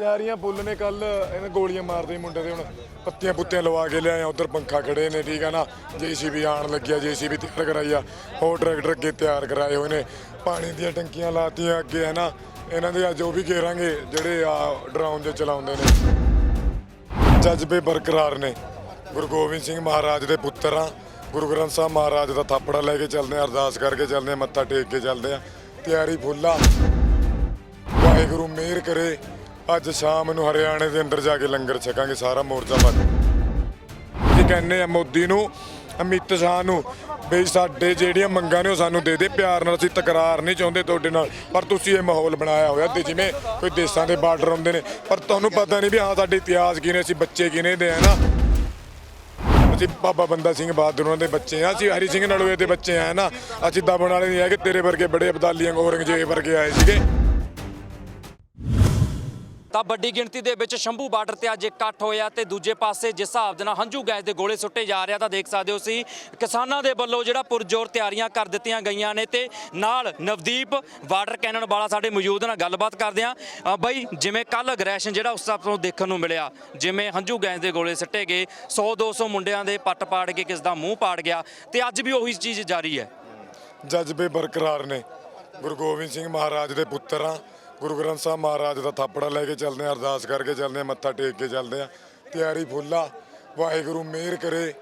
ਤਿਆਰੀਆਂ ਫੁੱਲ ਨੇ ਕੱਲ ਇਹਨੇ ਗੋਲੀਆਂ ਮਾਰਦੇ ਮੁੰਡੇ ਦੇ, ਹੁਣ ਪੱਤੀਆਂ ਪੁੱਤੀਆਂ ਲਵਾ ਕੇ ਲਿਆਏ ਉਧਰ ਪੰਖਾ ਖੜੇ ਨੇ, ਠੀਕ ਆ ਨਾ। ਜੀਸੀਬੀ ਆਣ ਲੱਗਿਆ ਜੀਸੀਬੀ ਤਿਆਰ ਕਰਾਈ ਆ। ਹੋਰ ਟਰੈਕਟਰ ਅੱਗੇ ਤਿਆਰ ਕਰਾਏ ਹੋਏ ਨੇ। ਪਾਣੀ ਦੀਆਂ ਟੰਕੀਆਂ ਲਾਤੀਆਂ ਅੱਗੇ ਹੈ ਨਾ ਇਹਨਾਂ ਦੇ ਅੱਜ ਉਹ ਵੀ ਘੇਰਾਂਗੇ, ਜਿਹੜੇ ਆ ਡਰਾਉਨ ਜੇ ਚਲਾਉਂਦੇ ਨੇ। ਜਜ਼ਬੇ ਬਰਕਰਾਰ ਨੇ। ਗੁਰੂ ਗੋਬਿੰਦ ਸਿੰਘ ਮਹਾਰਾਜ ਦੇ ਪੁੱਤਰ ਆ। ਗੁਰੂ ਗ੍ਰੰਥ ਸਾਹਿਬ ਮਹਾਰਾਜ ਦਾ ਥਾਪੜਾ ਲੈ ਕੇ ਚੱਲਦੇ ਆ, ਅਰਦਾਸ ਕਰਕੇ ਚੱਲਦੇ ਆ, ਮੱਥਾ ਟੇਕ ਕੇ ਚੱਲਦੇ ਆ। ਤਿਆਰੀ ਫੁੱਲਾ ਵਾਹਿਗੁਰੂ ਮਿਹਰ ਕਰੇ। ਅੱਜ ਸ਼ਾਮ ਨੂੰ ਹਰਿਆਣੇ ਦੇ ਅੰਦਰ ਜਾ ਕੇ ਲੰਗਰ ਛਕਾਂਗੇ ਸਾਰਾ ਮੋਰਚਾ ਬੰਦ। ਜੀ ਕਹਿੰਦੇ ਆ ਮੋਦੀ ਨੂੰ, ਅਮਿਤ ਸ਼ਾਹ ਨੂੰ, ਬਈ ਸਾਡੇ ਜਿਹੜੀਆਂ ਮੰਗਾਂ ਨੇ ਉਹ ਸਾਨੂੰ ਦੇ ਦੇ, ਪਿਆਰ ਨਾਲ ਅਸੀਂ ਤਕਰਾਰ ਨਹੀਂ ਚਾਹੁੰਦੇ ਤੁਹਾਡੇ ਨਾਲ। ਪਰ ਤੁਸੀਂ ਇਹ ਮਾਹੌਲ ਬਣਾਇਆ ਹੋਇਆ, ਤੇ ਜਿਵੇਂ ਕੋਈ ਦੇਸ਼ਾਂ ਦੇ ਬਾਰਡਰ ਹੁੰਦੇ ਨੇ, ਪਰ ਤੁਹਾਨੂੰ ਪਤਾ ਨਹੀਂ ਵੀ ਹਾਂ ਸਾਡੇ ਇਤਿਹਾਸ ਕੀ ਨੇ, ਅਸੀਂ ਬੱਚੇ ਕਿਨੇ ਦੇ ਆ ਨਾ। ਅਸੀਂ ਬਾਬਾ ਬੰਦਾ ਸਿੰਘ ਬਹਾਦਰ ਉਹਨਾਂ ਦੇ ਬੱਚੇ ਆ, ਅਸੀਂ ਹਰੀ ਸਿੰਘ ਨਲੂਏ ਦੇ ਬੱਚੇ ਆ ਨਾ। ਅਸੀਂ ਦਬਣ ਵਾਲੇ ਨਹੀਂ ਹੈਗੇ, ਤੇਰੇ ਵਰਗੇ ਬੜੇ ਅਬਦਾਲੀਆਂ ਔਰੰਗਜ਼ੇਬ ਵਰਗੇ ਆਏ ਸੀਗੇ। ਤਾਂ ਵੱਡੀ ਗਿਣਤੀ ਦੇ ਵਿੱਚ ਸ਼ੰਭੂ ਬਾਰਡਰ ਤੇ ਅੱਜ ਇਕੱਠ ਹੋਇਆ ਤੇ ਦੂਜੇ ਪਾਸੇ ਜਿਸ ਹਿਸਾਬ ਦੇ ਨਾਲ ਹੰਝੂ ਗੈਸ ਦੇ ਗੋਲੇ ਸੁੱਟੇ ਜਾ ਰਿਹਾ ਤਾਂ ਦੇਖ ਸਕਦੇ ਹੋ ਸੀ ਕਿਸਾਨਾਂ ਦੇ ਵੱਲੋਂ ਜਿਹੜਾ ਪੁਰਜੋਰ ਤਿਆਰੀਆਂ ਕਰ ਦਿੱਤੀਆਂ ਗਈਆਂ ਨੇ ਤੇ ਨਾਲ ਨਵਦੀਪ ਵਾਟਰ ਕੈਨਨ ਵਾਲਾ ਸਾਡੇ ਮੌਜੂਦ ਨਾਲ ਗੱਲਬਾਤ ਕਰਦੇ ਆ ਬਈ, ਜਿਵੇਂ ਕੱਲ ਅਗਰੈਸ਼ਨ ਜਿਹੜਾ ਉਸ ਹਿਸਾਬ ਤੋਂ ਦੇਖਣ ਨੂੰ ਮਿਲਿਆ, ਜਿਵੇਂ ਹੰਝੂ ਗੈਸ ਦੇ ਗੋਲੇ ਸਿੱਟੇ ਗਏ 100 200 ਮੁੰਡਿਆਂ ਦੇ ਪੱਟ ਪਾੜ ਕੇ ਕਿਸ ਦਾ ਮੂੰਹ ਪਾੜ ਗਿਆ ਤੇ ਅੱਜ ਵੀ ਉਹੀ ਚੀਜ਼ ਜਾਰੀ ਹੈ। ਜਜ਼ਬੇ ਬਰਕਰਾਰ ਨੇ। ਗੁਰੂ ਗੋਬਿੰਦ ਸਿੰਘ ਮਹਾਰਾਜ ਦੇ ਪੁੱਤਰ ਆ ਗੁਰੂ ਗ੍ਰੰਥ ਸਾਹਿਬ ਮਹਾਰਾਜ ਦਾ ਥਾਪੜਾ ਲੈ ਕੇ ਚੱਲਦੇ ਆ ਅਰਦਾਸ ਕਰਕੇ ਚੱਲਦੇ ਆ ਮੱਥਾ ਟੇਕ ਕੇ ਚੱਲਦੇ ਆ ਤਿਆਰੀ ਫੁੱਲਾ ਵਾਹਿਗੁਰੂ ਮਿਹਰ ਕਰੇ।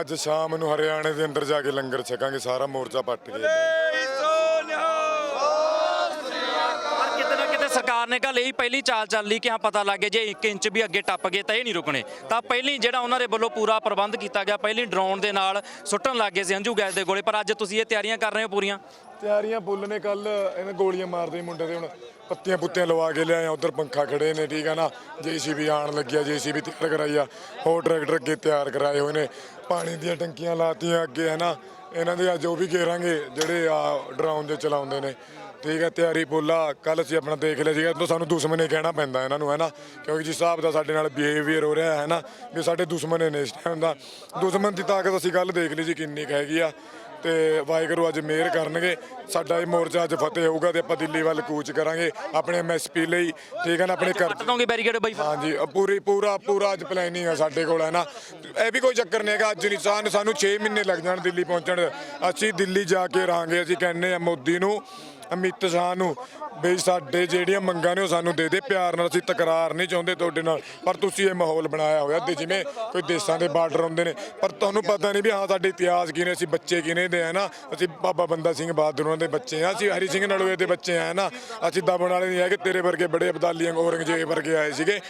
ਅੱਜ ਸ਼ਾਮ ਨੂੰ ਹਰਿਆਣੇ ਦੇ ਅੰਦਰ ਜਾ ਕੇ ਲੰਗਰ ਛਕਾਂਗੇ, ਸਾਰਾ ਮੋਰਚਾ ਪੱਟ ਕੇ ਪਰ ਕਿਤੇ ਨਾ ਕਿਤੇ ਸਰਕਾਰ ਨੇ ਗੱਲ ਇਹੀ ਪਹਿਲੀ ਚਾਲ ਚੱਲ ਲਈ ਕਿ ਹਾਂ ਪਤਾ ਲੱਗ ਜੇ 1 ਇੰਚ ਵੀ ਅੱਗੇ ਟੱਪ ਗਏ ਤਾਂ ਇਹ ਨਹੀਂ ਰੁਕਣੇ। ਤਾਂ ਪਹਿਲੀ ਜਿਹੜਾ ਉਹਨਾਂ ਦੇ ਵੱਲੋਂ ਪੂਰਾ ਪ੍ਰਬੰਧ ਕੀਤਾ ਗਿਆ, ਪਹਿਲੀ ਡਰੋਨ ਦੇ ਨਾਲ ਸੁੱਟਣ ਲੱਗੇ ਸੀ ਅੰਜੂ ਗੈਸ ਦੇ ਗੋਲੇ, ਪਰ ਅੱਜ ਤੁਸੀਂ ਇਹ ਤਿਆਰੀਆਂ ਕਰ ਰਹੇ ਹੋ ਪੂਰੀਆਂ? ਤਿਆਰੀਆਂ ਬੁੱਲ ਨੇ ਕੱਲ, ਇਹਨੇ ਗੋਲੀਆਂ ਮਾਰਦੇ ਮੁੰਡੇ ਦੇ, ਹੁਣ ਪੱਤੀਆਂ ਪੁੱਤੀਆਂ ਲਵਾ ਕੇ ਲਿਆਏ ਉਧਰ ਪੰਖਾ ਖੜੇ ਨੇ, ਠੀਕ ਆ ਨਾ, ਜੀਸੀਬੀ ਆਣ ਲੱਗਿਆ, ਜੀਸੀਬੀ ਤਿਆਰ ਕਰਾਈ ਆ, ਹੋਰ ਟਰੈਕਟਰ ਅੱਗੇ ਤਿਆਰ ਕਰਾਏ ਹੋਏ ਨੇ, ਪਾਣੀ ਦੀਆਂ ਟੰਕੀਆਂ ਲਾਤੀਆਂ ਅੱਗੇ ਹੈ ਨਾ ਇਹਨਾਂ ਦੇ ਅੱਜ ਉਹ ਵੀ ਘੇਰਾਂਗੇ, ਜਿਹੜੇ ਆ ਡਰਾਉਣ ਦੇ ਚਲਾਉਂਦੇ ਨੇ। ਠੀਕ ਹੈ, ਤਿਆਰੀ ਬੋਲਾ ਕੱਲ ਅਸੀਂ ਆਪਣਾ ਦੇਖ ਲਿਆ ਸੀਗਾ, ਤਾਂ ਸਾਨੂੰ ਦੁਸ਼ਮਣ ਹੀ ਕਹਿਣਾ ਪੈਂਦਾ ਇਹਨਾਂ ਨੂੰ ਹੈ ਨਾ ਕਿਉਂਕਿ ਜਿਸ ਹਿਸਾਬ ਦਾ ਸਾਡੇ ਨਾਲ ਬਿਹੇਵੀਅਰ ਹੋ ਰਿਹਾ ਹੈ ਨਾ ਵੀ ਸਾਡੇ ਦੁਸ਼ਮਣ ਨੇ ਇਸ ਟਾਈਮ ਦਾ। ਦੁਸ਼ਮਣ ਦੀ ਤਾਕਤ ਅਸੀਂ ਕੱਲ ਦੇਖ ਲਈ ਜੀ ਕਿੰਨੀ ਕੁ ਹੈਗੀ ਆ। ਤੇ ਵਾਹਿਗੁਰੂ ਅੱਜ ਮਿਹਰ ਕਰਨਗੇ। ਸਾਡਾ ਇਹ ਮੋਰਚਾ ਅੱਜ ਫਤਿਹ ਹੋਊਗਾ ਤੇ ਆਪਾਂ ਦਿੱਲੀ ਵੱਲ ਕੂਚ ਕਰਾਂਗੇ ਆਪਣੇ ਐਮਐਸਪੀ ਲਈ। ਠੀਕ ਹੈ ਨਾ? ਆਪਣੇ ਕਰ ਕੱਟ ਦੋਗੇ ਬੈਰੀਕੇਡ ਬਾਈ ਹਾਂਜੀ ਅ ਪੂਰੀ ਪੂਰਾ ਪੂਰਾ ਅੱਜ ਪਲੈਨਿੰਗ ਹੈ ਸਾਡੇ ਕੋਲ ਹੈ ਨਾ? ਇਹ ਵੀ ਕੋਈ ਚੱਕਰ ਨਹੀਂ ਹੈਗਾ। ਅੱਜ ਨਹੀਂ ਸਾਨ ਸਾਨੂੰ 6 ਮਹੀਨੇ ਲੱਗ ਜਾਣ ਦਿੱਲੀ ਪਹੁੰਚਣ। ਅਸੀਂ ਦਿੱਲੀ ਜਾ ਕੇ ਰਹਾਂਗੇ ਅਸੀਂ ਕਹਿੰਨੇ ਆ ਮੋਦੀ ਨੂੰ। ਅਮਿਤ ਸ਼ਾਹ ਨੂੰ ਵੀ ਸਾਡੇ ਜਿਹੜੀਆਂ ਮੰਗਾਂ ਨੇ ਉਹ ਸਾਨੂੰ ਦੇ ਦੇ, ਪਿਆਰ ਨਾਲ ਅਸੀਂ ਤਕਰਾਰ ਨਹੀਂ ਚਾਹੁੰਦੇ ਤੁਹਾਡੇ ਨਾਲ, ਪਰ ਤੁਸੀਂ ਇਹ ਮਾਹੌਲ ਬਣਾਇਆ ਹੋਇਆ ਤੇ ਜਿਵੇਂ ਕੋਈ ਦੇਸ਼ਾਂ ਦੇ ਬਾਰਡਰ ਹੁੰਦੇ ਨੇ, ਪਰ ਤੁਹਾਨੂੰ ਪਤਾ ਨਹੀਂ ਵੀ ਹਾਂ ਸਾਡੇ ਇਤਿਹਾਸ ਕੀ ਨੇ, ਅਸੀਂ ਬੱਚੇ ਕਿਨੇ ਦੇ ਆ ਨਾ, ਅਸੀਂ ਬਾਬਾ ਬੰਦਾ ਸਿੰਘ ਬਹਾਦਰ ਉਹਨਾਂ ਦੇ ਬੱਚੇ ਆ ਅਸੀਂ ਹਰੀ ਸਿੰਘ ਨਲੂਏ ਦੇ ਬੱਚੇ ਆ ਨਾ, ਅਸੀਂ ਦਬਣ ਵਾਲੇ ਨਹੀਂ ਹੈ ਕਿ ਤੇਰੇ ਵਰਗੇ ਬੜੇ ਅਬਦਾਲੀਆਂ ਔਰੰਗਜ਼ੇਬ ਵਰਗੇ ਆਏ ਸੀਗੇ,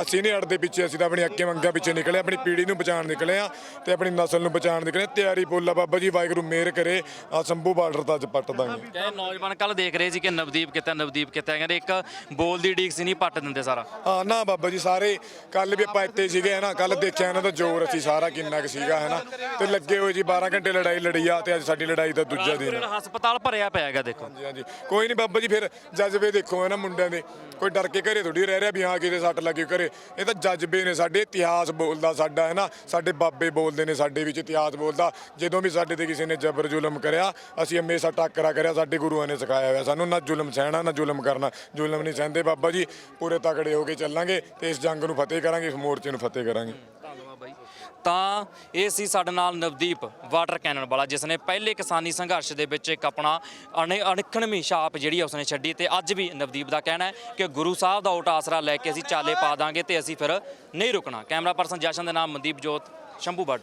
ਅਸੀਂ ਨਹੀਂ ਅੜਦੇ ਪਿੱਛੇ, ਅਸੀਂ ਤਾਂ ਆਪਣੀ ਅੱਕੇ ਮੰਗਾਂ ਪਿੱਛੇ ਨਿਕਲੇ, ਆਪਣੀ ਪੀੜ੍ਹੀ ਨੂੰ ਬਚਾਉਣ ਨਿਕਲੇ ਆ ਤੇ ਆਪਣੀ ਨਸਲ ਨੂੰ ਬਚਾਉਣ ਨਿਕਲੇ ਤਿਆਰੀ ਬੋਲਾ ਬਾਬਾ ਜੀ, ਵਾਹਿਗੁਰੂ ਮੇਰ ਕਰੇ ਆ ਸੰਭੂ ਬਾਰਡਰ ਤਾਂ ਅੱਜ ਪੱਟ ਦਾਂਗੇ। ਨੌਜਵਾਨ ਕੱਲ ਦੇਖ ਰਹੇ ਸੀ ਕਿ ਨਵਦੀਪ ਕਿਤੇ ਨਵਦੀਪ ਕਿਤੇ ਕਹਿੰਦੇ ਇੱਕ ਬੋਲ ਦੀ ਡੀਕ ਸੀ ਨਹੀਂ ਪੱਟ ਦਿੰਦੇ ਸਾਰਾ। ਹਾਂ ਨਾ ਬਾਬਾ ਜੀ ਸਾਰੇ ਕੱਲ ਵੀ ਆਪਾਂ ਇੱਥੇ ਸੀਗੇ ਹਨਾ ਕੱਲ ਦੇਖਿਆ ਇਹਨਾਂ ਦਾ ਜ਼ੋਰ ਅਸੀਂ ਸਾਰਾ ਕਿੰਨਾ ਕੁ ਸੀਗਾ ਹਨਾ ਤੇ ਲੱਗੇ ਹੋਏ ਜੀ 12 ਘੰਟੇ ਲੜਾਈ ਲੜੀ ਆ ਤੇ ਅੱਜ ਸਾਡੀ ਲੜਾਈ ਦਾ ਦੂਜਾ ਦਿਨ ਹਸਪਤਾਲ ਭਰਿਆ ਪਿਆ ਹੈਗਾ ਦੇਖੋ। ਹਾਂਜੀ ਹਾਂਜੀ। ਕੋਈ ਨਹੀਂ ਬਾਬਾ ਜੀ ਫਿਰ ਜਜ਼ਬੇ ਦੇਖੋ ਇਹਨਾਂ ਮੁੰਡਿਆਂ ਦੇ। ਕੋਈ ਡਰ ਕੇ ਘਰੇ ਥੋੜੀ ਰਹਿ ਰਿਹਾ ਵੀ ਹਾਂ ਕਿਤੇ ਸੱਟ ਲੱਗੇ ਘਰੇ। ਇਹ ਤਾਂ ਜਜ਼ਬੇ ਨੇ ਸਾਡੇ, ਇਤਿਹਾਸ ਬੋਲਦਾ ਸਾਡਾ, ਹੈ ਨਾ? ਸਾਡੇ ਬਾਬੇ ਬੋਲਦੇ ਨੇ ਸਾਡੇ ਵਿੱਚ ਇਤਿਹਾਸ ਬੋਲਦਾ। ਜਦੋਂ ਵੀ ਸਾਡੇ ਤੇ ਕਿਸੇ ਨੇ ਜ਼ਬਰ ਜ਼ੁਲਮ ਕਰਿਆ, ਅਸੀਂ ਹਮੇਸ਼ਾ ਟੱਕਰਾ ਕਰਿਆ, ਸਾਡੇ ਗੁਰੂਆਂ ਨੇ ਸਿਖਾਇਆ ਹੋਇਆ ਸਾਨੂੰ, ਨਾ ਜ਼ੁਲਮ ਸਹਿਣਾ, ਨਾ ਜ਼ੁਲਮ ਕਰਨਾ। ਜ਼ੁਲਮ ਨਹੀਂ ਸਹਿੰਦੇ ਬਾਬਾ ਜੀ, ਪੂਰੇ ਤਕੜੇ ਹੋ ਕੇ ਚੱਲਾਂਗੇ ਤੇ ਇਸ ਜੰਗ ਨੂੰ ਫਤਿਹ ਕਰਾਂਗੇ, ਇਸ ਮੋਰਚੇ ਨੂੰ ਫਤਿਹ ਕਰਾਂਗੇ। ਤਾਂ ਇਹ ਸੀ ਸਾਡੇ ਨਾਲ ਨਵਦੀਪ ਵਾਟਰ ਕੈਨਨ ਵਾਲਾ ਜਿਸ ਨੇ ਪਹਿਲੇ ਕਿਸਾਨੀ ਸੰਘਰਸ਼ ਦੇ ਵਿੱਚ ਇੱਕ ਆਪਣਾ ਅਣੇ- ਅਣਿਖੜਵੀਂ ਛਾਪ ਜਿਹੜੀ ਆ ਉਸਨੇ ਛੱਡੀ ਤੇ ਅੱਜ ਵੀ ਨਵਦੀਪ ਦਾ ਕਹਿਣਾ ਹੈ ਕਿ ਗੁਰੂ ਸਾਹਿਬ ਦਾ ਓਟ ਆਸਰਾ ਲੈ ਕੇ ਅਸੀਂ ਚਾਲੇ ਪਾ ਦਾਂਗੇ ਤੇ ਅਸੀਂ ਫਿਰ ਨਹੀਂ ਰੁਕਣਾ। ਕੈਮਰਾ ਪਰਸਨ ਜਸ਼ਨ ਦੇ ਨਾਮ ਮਨਦੀਪ ਜੋਤ, ਸ਼ੰਭੂ ਬਾਰਡਰ।